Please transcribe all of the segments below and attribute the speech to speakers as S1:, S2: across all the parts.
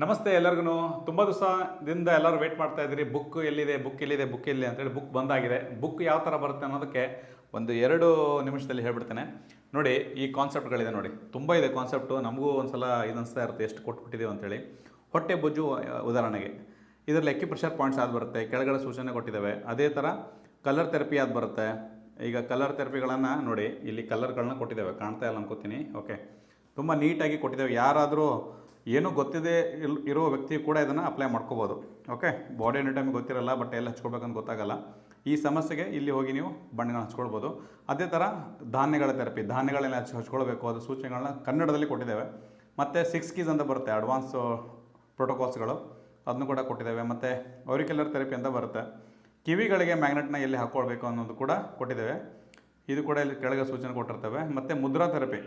S1: ನಮಸ್ತೆ ಎಲ್ಲರಿಗೂ. ತುಂಬ ದಿವಸದಿಂದ ಎಲ್ಲರೂ ವೇಟ್ ಮಾಡ್ತಾ ಇದ್ದೀರಿ. ಬುಕ್ ಎಲ್ಲಿದೆ ಬುಕ್ ಎಲ್ಲಿದೆ ಬುಕ್ ಎಲ್ಲಿ ಅಂತೇಳಿ ಬುಕ್ ಬಂದಾಗಿದೆ. ಬುಕ್ ಯಾವ ಥರ ಬರುತ್ತೆ ಅನ್ನೋದಕ್ಕೆ ಒಂದು ಎರಡು ನಿಮಿಷದಲ್ಲಿ ಹೇಳ್ಬಿಡ್ತೇನೆ. ನೋಡಿ, ಈ ಕಾನ್ಸೆಪ್ಟ್ಗಳಿದೆ ನೋಡಿ. ತುಂಬ ಇದೆ ಕಾನ್ಸೆಪ್ಟು ನಮಗೂ ಒಂದ್ಸಲ ಇದು ಅನಿಸ್ತಾ ಇರುತ್ತೆ, ಎಷ್ಟು ಕೊಟ್ಬಿಟ್ಟಿದ್ದೀವಿ ಅಂತೇಳಿ ಹೊಟ್ಟೆ ಬೊಜ್ಜು ಉದಾಹರಣೆಗೆ. ಇದರಲ್ಲಿ ಎಕ್ಕಿ ಪ್ರೆಷರ್ ಪಾಯಿಂಟ್ಸ್ ಆದ ಬರುತ್ತೆ, ಕೆಳಗಡೆ ಸೂಚನೆ ಕೊಟ್ಟಿದ್ದಾವೆ. ಅದೇ ಥರ ಕಲರ್ ಥೆರಪಿ ಆದ ಬರುತ್ತೆ. ಈಗ ಕಲರ್ ಥೆರಪಿಗಳನ್ನು ನೋಡಿ, ಇಲ್ಲಿ ಕಲರ್ಗಳನ್ನ ಕೊಟ್ಟಿದ್ದಾವೆ. ಕಾಣ್ತಾ ಇಲ್ಲ ಅನ್ಕೋತೀನಿ. ಓಕೆ ತುಂಬ ನೀಟಾಗಿ ಕೊಟ್ಟಿದ್ದೇವೆ. ಯಾರಾದರೂ ಏನೂ ಗೊತ್ತಿದೆ ಇಲ್ ಇರೋ ವ್ಯಕ್ತಿ ಕೂಡ ಇದನ್ನು ಅಪ್ಲೈ ಮಾಡ್ಕೋಬೋದು. ಓಕೆ ಬಾಡಿ ಟೈಮ್ ಗೊತ್ತಿರಲ್ಲ ಬಟ್ ಎಲ್ಲಿ ಹಚ್ಕೊಳ್ಬೇಕಂತ ಗೊತ್ತಾಗಲ್ಲ. ಈ ಸಮಸ್ಯೆಗೆ ಇಲ್ಲಿ ಹೋಗಿ ನೀವು ಬಣ್ಣಗಳನ್ನ ಹಚ್ಕೊಳ್ಬೋದು. ಅದೇ ಥರ ಧಾನ್ಯಗಳ ಥೆರಪಿ ಧಾನ್ಯಗಳನ್ನ ಹಚ್ ಹಚ್ಕೊಳ್ಬೇಕು. ಅದು ಸೂಚನೆಗಳನ್ನ ಕನ್ನಡದಲ್ಲಿ ಕೊಟ್ಟಿದ್ದೇವೆ. ಮತ್ತು ಸಿಕ್ಸ್ ಕೀಸ್ ಅಂತ ಬರುತ್ತೆ ಅಡ್ವಾನ್ಸ್ ಪ್ರೋಟೋಕಾಲ್ಸ್ಗಳು ಅದನ್ನು ಕೂಡ ಕೊಟ್ಟಿದ್ದೇವೆ. ಮತ್ತು ಅರಿಕ್ಯುಲರ್ ಥೆರಪಿ ಅಂತ ಬರುತ್ತೆ. ಕಿವಿಗಳಿಗೆ ಮ್ಯಾಗ್ನೆಟ್ನ ಎಲ್ಲಿ ಹಾಕ್ಕೊಳ್ಬೇಕು ಅನ್ನೋದು ಕೂಡ ಕೊಟ್ಟಿದ್ದೇವೆ. ಇದು ಕೂಡ ಇಲ್ಲಿ ಕೆಳಗೆ ಸೂಚನೆ ಕೊಟ್ಟಿರ್ತೇವೆ. ಮತ್ತು ಮುದ್ರಾ ಥೆರಪಿ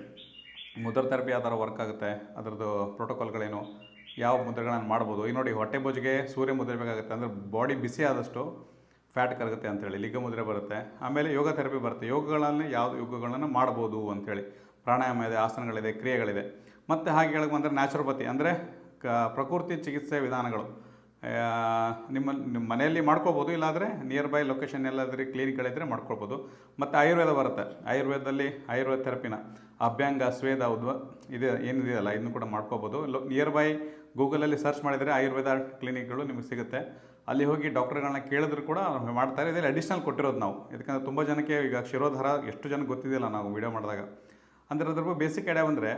S1: ಮುದ್ರಾ ಥೆರಪಿ ಯಾವ ಥರ ವರ್ಕ್ ಆಗುತ್ತೆ, ಅದರದ್ದು ಪ್ರೋಟೋಕಾಲ್ಗಳೇನು ಯಾವ ಮುದ್ರೆಗಳನ್ನು ಮಾಡ್ಬೋದು? ಈಗ ನೋಡಿ, ಹೊಟ್ಟೆ ಬೊಜ್ಜಿಗೆ ಸೂರ್ಯ ಮುದ್ರೆ ಬೇಕಾಗುತ್ತೆ, ಅಂದರೆ ಬಾಡಿ ಬಿಸಿ ಆದಷ್ಟು ಫ್ಯಾಟ್ ಕರಗುತ್ತೆ ಅಂತೇಳಿ, ಲಿಗ ಮುದ್ರೆ ಬರುತ್ತೆ. ಆಮೇಲೆ ಯೋಗ ಥೆರಪಿ ಬರುತ್ತೆ. ಯೋಗಗಳಲ್ಲಿ ಯಾವ ಯೋಗಗಳನ್ನು ಮಾಡ್ಬೋದು ಅಂಥೇಳಿ ಪ್ರಾಣಾಯಾಮ ಇದೆ, ಆಸನಗಳಿದೆ, ಕ್ರಿಯೆಗಳಿದೆ. ಮತ್ತು ಹಾಗೆ ಹೇಳಕ್ಕೆ ಬಂದರೆ ನ್ಯಾಚುರೋಪತಿ ಅಂದರೆ ಕ ಪ್ರಕೃತಿ ಚಿಕಿತ್ಸೆ ವಿಧಾನಗಳು. ನಿಮ್ಮ ನಿಮ್ಮ ಮನೆಯಲ್ಲಿ ಮಾಡ್ಕೋಬೋದು, ಇಲ್ಲಾಂದರೆ ನಿಯರ್ ಬೈ ಲೊಕೇಶನ್ ಎಲ್ಲಾದರೆ ಕ್ಲಿನಿಕ್ಗಳಿದ್ದರೆ ಮಾಡ್ಕೊಳ್ಬೋದು ಮತ್ತು ಆಯುರ್ವೇದ ಬರುತ್ತೆ. ಆಯುರ್ವೇದದಲ್ಲಿ ಆಯುರ್ವೇದ ಥೆರಪಿನ ಅಭ್ಯಂಗ, ಸ್ವೇದ, ಉದ್ವ ಇದೆ, ಏನಿದೆಯಲ್ಲ, ಇದನ್ನು ಕೂಡ ಮಾಡ್ಕೋಬೋದು. ಲೊ ನಿಯರ್ ಬೈ ಗೂಗಲಲ್ಲಿ ಸರ್ಚ್ ಮಾಡಿದರೆ ಆಯುರ್ವೇದ ಕ್ಲಿನಿಕ್ಗಳು ನಿಮಗೆ ಸಿಗುತ್ತೆ. ಅಲ್ಲಿ ಹೋಗಿ ಡಾಕ್ಟರ್ಗಳನ್ನ ಕೇಳಿದ್ರು ಕೂಡ ಮಾಡ್ತಾರೆ ಇದರಲ್ಲಿ ಅಡಿಷ್ನಲ್ ಕೊಟ್ಟಿರೋದು ನಾವು. ಯಾಕಂದರೆ ತುಂಬ ಜನಕ್ಕೆ ಈಗ ಶಿರೋಧಾರ ಎಷ್ಟು ಜನಕ್ಕೆ ಗೊತ್ತಿದೆಯಲ್ಲ ನಾವು ವಿಡಿಯೋ ಮಾಡಿದಾಗ. ಅಂದರೆ ಅದ್ರ ಬೇಸಿಕ್ ಐಡಿಯಾ ಬಂದರೆ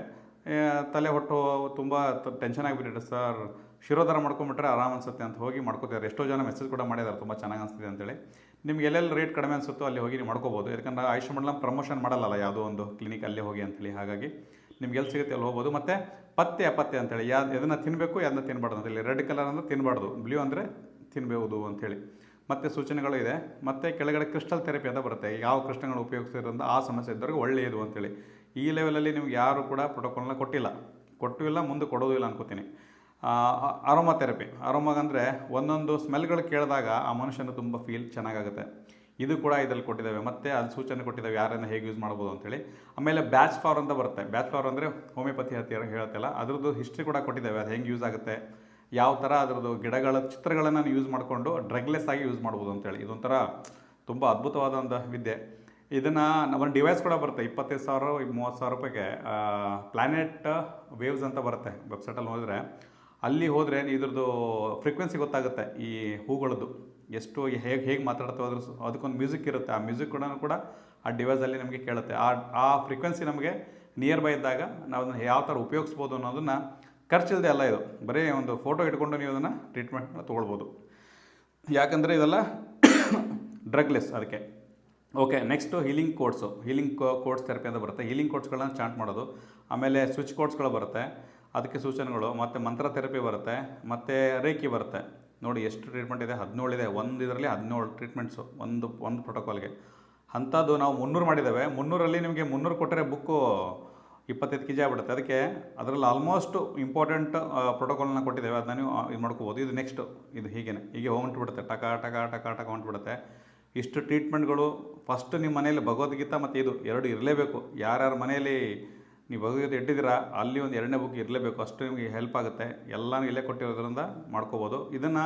S1: ತಲೆ ಹೊಟ್ಟು ತುಂಬ ಟೆನ್ಷನ್ ಆಗಿಬಿಟ್ಟಿದೆ ಸರ್. ಶಿರೋಧಾರ ಮಾಡ್ಕೊಂಬಿಟ್ರೆ ಆರಾಮ್ ಅನಿಸುತ್ತೆ ಅಂತ ಹೋಗಿ ಮಾಡ್ಕೋತಾರೆ ಎಷ್ಟೋ ಜನ ಮೆಸೇಜ್ ಕೂಡ ಮಾಡಿದ್ದಾರೆ, ತುಂಬ ಚೆನ್ನಾಗಿ ಅನಿಸ್ತಿದೆ ಅಂತೇಳಿ. ನಿಮ್ಗೆ ಎಲ್ಲೆಲ್ಲಿ ರೇಟ್ ಕಡಿಮೆ ಅನಿಸುತ್ತೋ ಅಲ್ಲಿ ಹೋಗಿ ನೀವು ಮಾಡ್ಕೋಬೋದು. ಯಾಕಂದರೆ ಆಯುಷ್ ಮಂಡಲ ಪ್ರಮೋಷನ್ ಮಾಡಲ್ಲ ಯಾವುದೋ ಒಂದು ಕ್ಲಿನಿಕ್ ಅಲ್ಲಿ ಹೋಗಿ ಅಂತೇಳಿ. ಹಾಗಾಗಿ ನಿಮ್ಗೆ ಎಲ್ಲಿ ಸಿಗುತ್ತೆ ಅಲ್ಲಿ ಹೋಗ್ಬೋದು. ಮತ್ತು ಪತ್ತೆ ಅಪತ್ತೆ ಅಂತೇಳಿ. ಯಾವ್ದು ಎದನ್ನು ತಿನ್ನಬೇಕು ಯಾವ್ದನ್ನ ತಿನ್ನಬಾರ್ದು ಅಂತೇಳಿ. ರೆಡ್ ಕಲರ್ ಅಂದರೆ ತಿನ್ನಬಾರ್ದು ಬ್ಲೂ ಅಂದರೆ ತಿನ್ನಬಹುದು ಅಂಥೇಳಿ ಮತ್ತು ಸೂಚನೆಗಳು ಇದೆ. ಮತ್ತು ಕೆಳಗಡೆ ಕ್ರಿಸ್ಟಲ್ ಥೆರಪಿ ಅಂತ ಬರುತ್ತೆ. ಯಾವ ಕೃಷ್ಣಗಳು ಉಪಯೋಗಿಸಿರೋದ್ರಿಂದ ಆ ಸಮಸ್ಯೆ ಇದ್ದವ್ರಿಗೆ ಒಳ್ಳೆಯದು ಅಂತೇಳಿ. ಈ ಲೆವೆಲಲ್ಲಿ ನಿಮ್ಗೆ ಯಾರು ಕೂಡ ಪ್ರೋಟೋಕಾಲ್ನ ಕೊಟ್ಟಿಲ್ಲ. ಕೊಟ್ಟು ಇಲ್ಲ, ಮುಂದೆ ಕೊಡೋದು ಇಲ್ಲ ಅನ್ಕೋತೀನಿ. ಅರೋಮಾ ಥೆರಪಿ ಅರೋಮಾಗಂದರೆ ಒಂದೊಂದು ಸ್ಮೆಲ್ಗಳು ಕೇಳಿದಾಗ ಆ ಮನುಷ್ಯನ ತುಂಬ ಫೀಲ್ ಚೆನ್ನಾಗಾಗುತ್ತೆ. ಇದು ಕೂಡ ಇದರಲ್ಲಿ ಕೊಟ್ಟಿದ್ದಾವೆ. ಮತ್ತು ಅಲ್ಲಿ ಸೂಚನೆ ಕೊಟ್ಟಿದ್ದಾವೆ, ಯಾರನ್ನು ಹೇಗೆ ಯೂಸ್ ಮಾಡ್ಬೋದು ಅಂತೇಳಿ. ಆಮೇಲೆ ಬ್ಯಾಚ್ ಫಾರ್ ಅಂತ ಬರುತ್ತೆ. ಬ್ಯಾಚ್ ಫಾರ್ ಅಂದರೆ ಹೋಮಿಯೋಪತಿ ಹತ್ತಿರ ಹೇಳುತ್ತಲ್ಲ, ಅದ್ರದ್ದು ಹಿಸ್ಟ್ರಿ ಕೂಡ ಕೊಟ್ಟಿದ್ದಾವೆ. ಅದು ಹೆಂಗೆ ಯೂಸ್ ಆಗುತ್ತೆ, ಯಾವ ಥರ ಅದರದ್ದು ಗಿಡಗಳ ಚಿತ್ರಗಳನ್ನು ಯೂಸ್ ಮಾಡಿಕೊಂಡು ಡ್ರಗ್ಲೆಸ್ ಆಗಿ ಯೂಸ್ ಮಾಡ್ಬೋದು ಅಂತೇಳಿ. ಇದೊಂಥರ ತುಂಬ ಅದ್ಭುತವಾದ ಒಂದು ವಿದ್ಯೆ. ಇದನ್ನು ಒಂದು ಡಿವೈಸ್ ಕೂಡ ಬರುತ್ತೆ. ಇಪ್ಪತ್ತೈದು ಸಾವಿರ, ಮೂವತ್ತು ಸಾವಿರ ರೂಪಾಯಿಗೆ ಪ್ಲ್ಯಾನೆಟ್ ವೇವ್ಸ್ ಅಂತ ಬರುತ್ತೆ ವೆಬ್ಸೈಟಲ್ಲಿ ಹೋದರೆ ಅಲ್ಲಿ ಹೋದರೆ ಇದ್ರದ್ದು ಫ್ರೀಕ್ವೆನ್ಸಿ ಗೊತ್ತಾಗುತ್ತೆ ಈ ಹೂಗಳದ್ದು. ಎಷ್ಟು, ಹೇಗೆ ಹೇಗೆ ಮಾತಾಡ್ತೇವೆ ಅದ್ರ ಅದಕ್ಕೊಂದು ಮ್ಯೂಸಿಕ್ ಇರುತ್ತೆ. ಆ ಮ್ಯೂಸಿಕ್ ಕೂಡ ಕೂಡ ಆ ಡಿವೈಸಲ್ಲಿ ನಮಗೆ ಕೇಳುತ್ತೆ. ಆ ಆ ಫ್ರೀಕ್ವೆನ್ಸಿ ನಮಗೆ ನಿಯರ್ ಬೈ ಇದ್ದಾಗ ನಾವು ಅದನ್ನು ಯಾವ ಥರ ಉಪಯೋಗಿಸ್ಬೋದು ಅನ್ನೋದನ್ನು ಖರ್ಚಿಲ್ಲದೆ ಅಲ್ಲ ಇದು. ಬರೀ ಒಂದು ಫೋಟೋ ಇಟ್ಕೊಂಡು ನೀವು ಅದನ್ನು ಟ್ರೀಟ್ಮೆಂಟ್ನ ತೊಗೊಳ್ಬೋದು. ಯಾಕಂದರೆ ಇದೆಲ್ಲ ಡ್ರಗ್ಲೆಸ್ ಅದಕ್ಕೆ. Okay next healing codes healing codes therapy ಅಂತ ಬರುತ್ತೆ. ಹೀಲಿಂಗ್ ಕೋಡ್ಸ್ಗಳನ್ನ ಚಾಂಟ್ ಮಾಡೋದು. ಆಮೇಲೆ ಸ್ವಿಚ್ ಕೋಡ್ಸ್ಗಳು ಬರುತ್ತೆ. ಅದಕ್ಕೆ ಸೂಚನೆಗಳು, ಮತ್ತು ಮಂತ್ರ ಥೆರಪಿ ಬರುತ್ತೆ, ಮತ್ತು ರೇಖಿ ಬರುತ್ತೆ. ನೋಡಿ, ಎಷ್ಟು ಟ್ರೀಟ್ಮೆಂಟ್ ಇದೆ? ಹದಿನೇಳು ಇದೆ. ಒಂದು ಇದರಲ್ಲಿ ಹದಿನೇಳು ಟ್ರೀಟ್ಮೆಂಟ್ಸು ಒಂದು ಒಂದು ಪ್ರೋಟೋಕಾಲ್ಗೆ ಅಂಥದ್ದು ನಾವು ಮುನ್ನೂರು ಮಾಡಿದ್ದೇವೆ. ಮುನ್ನೂರಲ್ಲಿ ನಿಮಗೆ ಮುನ್ನೂರು ಕೊಟ್ಟರೆ ಬುಕ್ಕು ಇಪ್ಪತ್ತೈದು ಕೆ ಜಿ ಆಗ್ಬಿಡುತ್ತೆ. ಅದಕ್ಕೆ ಅದರಲ್ಲಿ ಆಲ್ಮೋಸ್ಟ್ ಇಂಪಾರ್ಟೆಂಟ್ ಪ್ರೋಟೋಕಾಲ್ನ ಕೊಟ್ಟಿದ್ದೇವೆ. ಅದನ್ನ ನೀವು ಇದು ಮಾಡ್ಕೋಬೋದು. ಇದು ನೆಕ್ಸ್ಟು ಇದು ಹೀಗೇನೆ. ಹೀಗೆ ಹೊಂಟ್ಬಿಡುತ್ತೆ. ಟಕ ಟಕ ಟಕ ಟಕ ಹೊಂಟ್ಬಿಡುತ್ತೆ. ಇಷ್ಟು ಟ್ರೀಟ್ಮೆಂಟ್ಗಳು ಫಸ್ಟ್ ನಿಮ್ಮ ಮನೇಲಿ ಭಗವದ್ಗೀತಾ ಮತ್ತು ಇದು ಎರಡು ಇರಲೇಬೇಕು. ಯಾರ್ಯಾರ ಮನೆಯಲ್ಲಿ ನೀವು ಭಗವದ್ಗೀತೆ ಇಟ್ಟಿದ್ದೀರಾ, ಅಲ್ಲಿ ಒಂದು ಎರಡನೇ ಬುಕ್ ಇರಲೇಬೇಕು. ಅಷ್ಟು ನಿಮಗೆ ಹೆಲ್ಪ್ ಆಗುತ್ತೆ. ಎಲ್ಲನೂ ಇಲ್ಲೇ ಕೊಟ್ಟಿರೋದ್ರಿಂದ ಮಾಡ್ಕೋಬೋದು. ಇದನ್ನು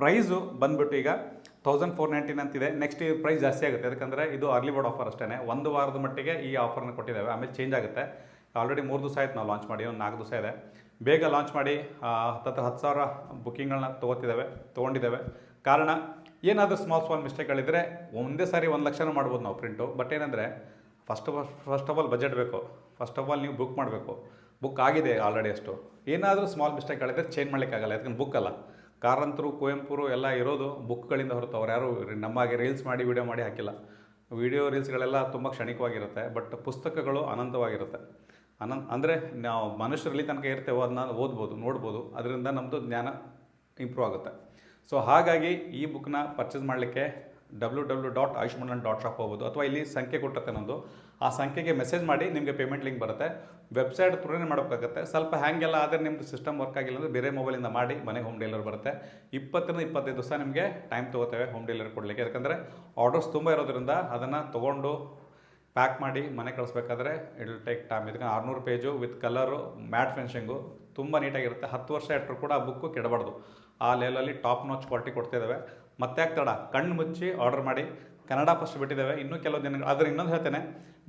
S1: ಪ್ರೈಸು ಬಂದ್ಬಿಟ್ಟು ಈಗ ತೌಸಂಡ್ ಫೋರ್ ನೈಂಟೀನ್ ಅಂತಿದೆ. ನೆಕ್ಸ್ಟ್ ಪ್ರೈಸ್ ಜಾಸ್ತಿ ಆಗುತ್ತೆ. ಯಾಕಂದರೆ ಇದು ಅರ್ಲಿ ಬೋರ್ಡ್ ಆಫರ್ ಅಷ್ಟೇ ಒಂದು ವಾರದ ಮಟ್ಟಿಗೆ ಈ ಆಫರ್ನ ಕೊಟ್ಟಿದ್ದಾವೆ. ಆಮೇಲೆ ಚೇಂಜ್ ಆಗುತ್ತೆ. ಆಲ್ರೆಡಿ ಮೂರು ದಿವಸ ಆಯಿತು ನಾವು ಲಾಂಚ್ ಮಾಡಿ. ಒಂದು ನಾಲ್ಕು ದಿವಸ ಇದೆ. ಬೇಗ ಲಾಂಚ್ ಮಾಡಿ ಹತ್ತು ಹತ್ತತ್ರ ಹತ್ತು ಸಾವಿರ ಬುಕ್ಕಿಂಗ್ಗಳನ್ನ ತೊಗೋತಿದ್ದಾವೆ, ತೊಗೊಂಡಿದ್ದಾವೆ. ಕಾರಣ ಏನಾದರೂ ಸ್ಮಾಲ್ ಸ್ಮಾಲ್ ಮಿಸ್ಟೇಕ್ಗಳಿದ್ದರೆ ಒಂದೇ ಸಾರಿ ಒಂದು ಲಕ್ಷನೂ ಮಾಡ್ಬೋದು ನಾವು ಪ್ರಿಂಟು ಬಟ್ ಏನಂದರೆ first of first of all budget ಬೇಕು. ಫಸ್ಟ್ ಆಫ್ ಆಲ್ ನೀವು ಬುಕ್ ಮಾಡಬೇಕು. ಬುಕ್ ಆಗಿದೆ ಆಲ್ರೆಡಿ ಅಷ್ಟು. ಏನಾದರೂ ಸ್ಮಾಲ್ ಮಿಸ್ಟೇಕ್ಗಳಿದ್ರೆ ಚೇಂಜ್ ಮಾಡಲಿಕ್ಕಾಗಲ್ಲ ಯಾಕಂದ್ರೆ ಬುಕ್ ಅಲ್ಲ. ಕಾರಂತರು ಕುವೆಂಪುರು ಎಲ್ಲ ಇರೋದು ಬುಕ್ಗಳಿಂದ ಹೊರತು. ಅವ್ರು ಯಾರು ನಮ್ಮಾಗೆ ರೀಲ್ಸ್ ಮಾಡಿ ವಿಡಿಯೋ ಮಾಡಿ ಹಾಕಿಲ್ಲ. ವಿಡಿಯೋ ರೀಲ್ಸ್ಗಳೆಲ್ಲ ತುಂಬ ಕ್ಷಣಿಕವಾಗಿರುತ್ತೆ. ಬಟ್ ಪುಸ್ತಕಗಳು ಅನಂತವಾಗಿರುತ್ತೆ ಅನಂತ, ಅಂದರೆ ನಾವು ಮನುಷ್ಯರಲ್ಲಿ ತನಕ ಇರ್ತೇವೋ ಅದನ್ನ ಓದ್ಬೋದು, ನೋಡ್ಬೋದು. ಅದರಿಂದ ನಮ್ಮದು ಜ್ಞಾನ ಇಂಪ್ರೂವ್ ಆಗುತ್ತೆ. ಸೊ ಹಾಗಾಗಿ ಈ ಬುಕ್ನ ಪರ್ಚೇಸ್ ಮಾಡಲಿಕ್ಕೆ W W dot Ayushman dot shop ಹೋಗ್ಬೋದು. ಅಥವಾ ಇಲ್ಲಿ ಸಂಖ್ಯೆ ಕೊಟ್ಟಿರುತ್ತೆ ನಮ್ಮದು ಆ ಸಂಖ್ಯೆಗೆ ಮೆಸೇಜ್ ಮಾಡಿ ನಿಮಗೆ ಪೇಮೆಂಟ್ ಲಿಂಕ್ ಬರುತ್ತೆ. ವೆಬ್ಸೈಟ್ ಥ್ರೂನೇ ಮಾಡಬೇಕಾಗುತ್ತೆ. ಸ್ವಲ್ಪ ಹ್ಯಾಂಗೆಲ್ಲ ಆದರೆ ನಿಮ್ಮದು ಸಿಸ್ಟಮ್ ವರ್ಕ್ ಆಗಿಲ್ಲ ಅಂದರೆ ಬೇರೆ ಮೊಬೈಲಿಂದ ಮಾಡಿ ಮನೆಗೆ ಹೋಮ್ ಡೆಲಿವರಿ ಬರುತ್ತೆ. ಇಪ್ಪತ್ತರಿಂದ ಇಪ್ಪತ್ತೈದು ದಿವಸ ನಿಮಗೆ ಟೈಮ್ ತೊಗೋತೇವೆ ಹೋಮ್ ಡೆಲಿವರಿ ಕೊಡಲಿಕ್ಕೆ. ಯಾಕಂದರೆ ಆರ್ಡರ್ಸ್ ತುಂಬ ಇರೋದ್ರಿಂದ ಅದನ್ನು ತೊಗೊಂಡು ಪ್ಯಾಕ್ ಮಾಡಿ ಮನೆ ಕಳಿಸ್ಬೇಕಾದ್ರೆ ಇಟ್ ವಿಲ್ ಟೇಕ್ ಟೈಮ್ ಇದಕ್ಕೆ ಆರುನೂರು page with colour matte finishing ತುಂಬ ನೀಟಾಗಿರುತ್ತೆ ಹತ್ತು ವರ್ಷ ಇಟ್ಟರು ಕೂಡ ಆ ಬುಕ್ಕು ಕೆಡಬಾರ್ದು. ಆ ಲೆವೆಲಲ್ಲಿ ಟಾಪ್ ನಾಚ್ ಕ್ವಾಲಿಟಿ ಕೊಡ್ತಿದ್ದಾವೆ ಮತ್ತೆ ತಡ? ಕಣ್ಣು ಮುಚ್ಚಿ ಆರ್ಡರ್ ಮಾಡಿ. ಕನ್ನಡ ಫಸ್ಟ್ ಬಿಟ್ಟಿದ್ದಾವೆ ಇನ್ನೂ ಕೆಲವು ದಿನಗಳು ಆದರೆ ಇನ್ನೊಂದು ಹೇಳ್ತೇನೆ.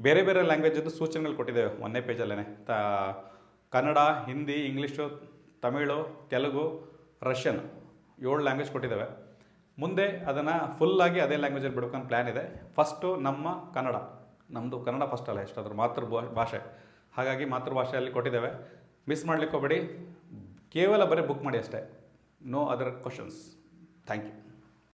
S1: ಬೇರೆ ಬೇರೆ ಲ್ಯಾಂಗ್ವೇಜದ್ದು ಸೂಚನೆಗಳು ಕೊಟ್ಟಿದ್ದೇವೆ ಒಂದೇ ಪೇಜಲ್ಲೇ ತ, ಕನ್ನಡ, ಹಿಂದಿ, ಇಂಗ್ಲೀಷು, ತಮಿಳು, ತೆಲುಗು, ರಷ್ಯನ್ ಏಳು ಲ್ಯಾಂಗ್ವೇಜ್ ಕೊಟ್ಟಿದ್ದಾವೆ ಮುಂದೆ ಅದನ್ನು ಫುಲ್ಲಾಗಿ ಅದೇ ಲ್ಯಾಂಗ್ವೇಜಲ್ಲಿ ಬಿಡ್ಬೇಕಂತ ಪ್ಲ್ಯಾನ್ ಇದೆ. ಫಸ್ಟು ನಮ್ಮ ಕನ್ನಡ. ನಮ್ಮದು ಕನ್ನಡ ಫಸ್ಟ್ ಅಲ್ಲ, ಎಷ್ಟಾದರೂ ಮಾತೃ ಭಾಷೆ. ಹಾಗಾಗಿ ಮಾತೃಭಾಷೆಯಲ್ಲಿ ಕೊಟ್ಟಿದ್ದೇವೆ ಮಿಸ್ ಮಾಡ್ಲಿಕ್ಕೆ ಹೋಗಬೇಡಿ. ಕೇವಲ ಬರೀ ಬುಕ್ ಮಾಡಿ ಅಷ್ಟೇ. No other questions. Thank you.